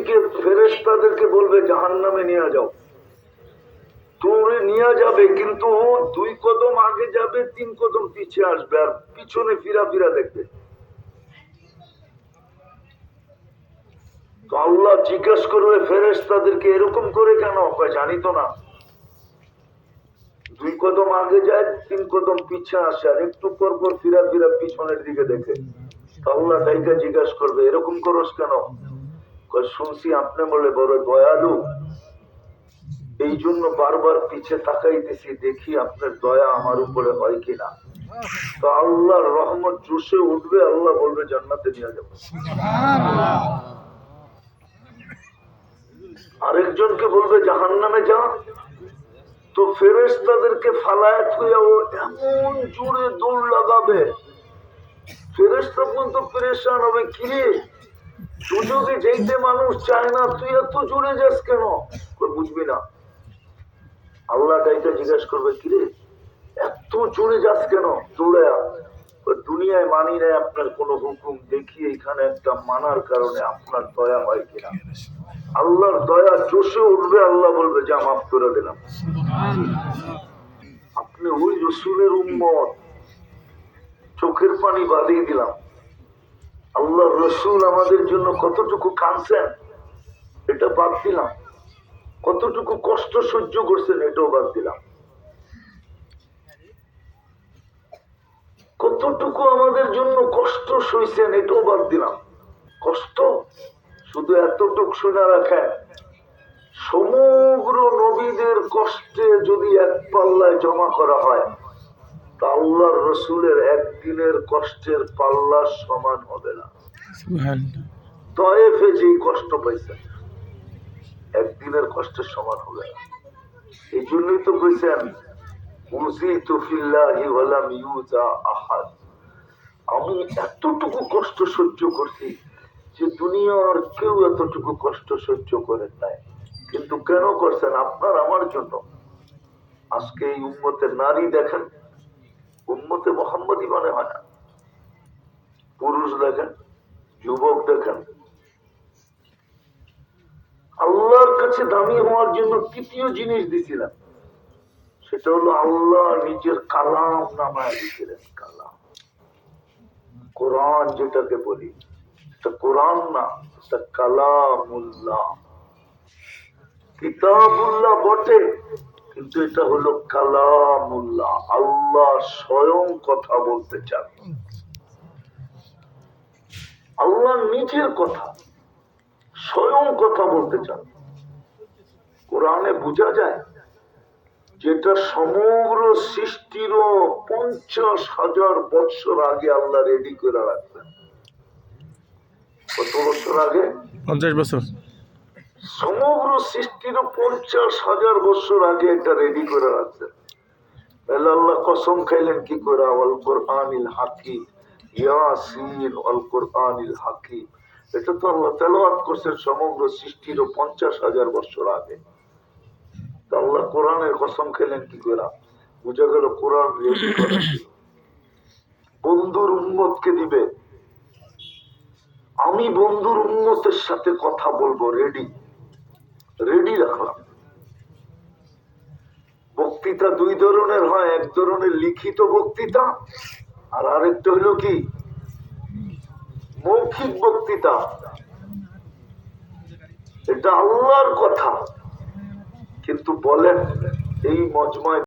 দিকে ফেরেস তাদেরকে বলবে জাহান নামে নিয়ে যাও। তোরে নিয়ে যাবে, কিন্তু দুই কদম আগে যাবে, তিন কদম পিছিয়ে আসবে, আর পিছনে ফিরা ফিরা দেখবে। তো আল্লাহ জিজ্ঞেস করবে ফেরেস তাদেরকে এরকম করে কেন? জানি তো না। দুই কদম আগে যায়, তিন কদম পিছিয়ে আসে, আর একটু পর পর ফিরা ফিরা পিছনের দিকে দেখে। আল্লাহ ডাইকা জিজ্ঞাসা করবে, এরকম করস কেন? শুনছি আপনি বলে, বড় দয়ালু। এই জন্য বারবার পিছে তাকাইতেছি, দেখি আপনার দয়া আমার উপরে হয় কিনা। তো আল্লাহর রহমত জুসে উঠবে, আল্লাহ বলবে, জান্নাতে নিয়ে যাব। আরেকজনকে বলবে জাহান নামে যা। তো ফেরেস তাদেরকে ফালায় থুয়া ও এমন জোরে দৌড় লাগাবে। ফেরেস তখন তো পরেশান হবে কিরে মানুষ চায় না, তুই এত যাস কেন? বুঝবি না। আল্লাহ করবে, কিরে, এত যাস কেন? দৌড়ে দুনিয়ায় মানি নাই আপনার হুকুম। দেখি এখানে একটা মানার কারণে আপনার দয়া হয় কিনা। আল্লাহর দয়া চষে উঠবে, আল্লাহ বলবে, যা, মাফ করে দিলাম। আপনি ওই রসুলের উম্মত। চোখের পানি বাদিয়ে দিলাম। আল্লাহ রসুল আমাদের জন্য কতটুকু কাঁদছেন, এটা বাদ দিলাম। কতটুকু কষ্ট সহ্য করছেন, এটাও বাদ দিলাম। কতটুকু আমাদের জন্য কষ্ট সইছেন, এটাও বাদ দিলাম। কষ্ট শুধু এতটুক শুনে রাখেন, সমগ্র নবীদের কষ্টে যদি এক পাল্লায় জমা করা হয় আল্লাহর রসুলের একদিনের কষ্টের পাল্লা সমান হবে না। তয়েফে যেই কষ্ট পাইছেন একদিনের কষ্টের সমান হবে না। এই জন্যই তো কইছেন আহাদ। আমি এতটুকু কষ্ট সহ্য করছি যে দুনিয়ার কেউ এতটুকু কষ্ট সহ্য করেন নাই। কিন্তু কেন করছেন আপনার আমার জন্য? আজকে এই উম্মতে নারী দেখেন উম্মতে মোহাম্মদই মনে হয় না। পুরুষ দেখেন, যুবক দেখেন। আল্লাহর কাছে দামি হওয়ার জন্য তৃতীয় জিনিস দিছিলাম সেটা হলো আল্লাহ নিজের কালাম নামায় দিছিলেন, কালাম। কোরআন যেটাকে বলি এটা কোরআন না এটা কালামুল্লাহ। কিতাবুল্লাহ বটে। কিন্তু এটা হলো কালামুল্লাহ। আল্লাহ স্বয়ং কথা বলতে চান। আল্লাহ নিজের কথা স্বয়ং কথা বলতে চান। কোরআনে বোঝা যায় যেটা সমগ্র সৃষ্টিরও পঞ্চাশ হাজার বছর আগে আল্লাহ রেডি করে রাখবেন কত বছর আগে? পঞ্চাশ বছর। সমগ্র সৃষ্টির পঞ্চাশ হাজার বছর আগে এটা রেডি করে তাহলে আল্লাহ কসম খাইলেন, কি করে? অল কোরআনিল হাকিম, ইয়াসিন অল কোরআনিল হাকিম। এটা তো আল্লাহ তেলাওয়াত করছেন সমগ্র সৃষ্টির পঞ্চাশ হাজার বছর আগে। আল্লাহ কোরআনের কসম খেলেন কি করে? বুঝা গেল কোরআন। বন্ধুর উন্মতকে দিবে। আমি বন্ধুর উন্মতের সাথে কথা বলব রেডি রেডি রাখলাম। বক্তৃতা দুই ধরনের হয়, এক ধরনের লিখিত বক্তৃতা, আর আরেকটা হলো কি? মৌখিক বক্তৃতা। এটা আল্লাহর কথা, কিন্তু বলেন এই মজমায়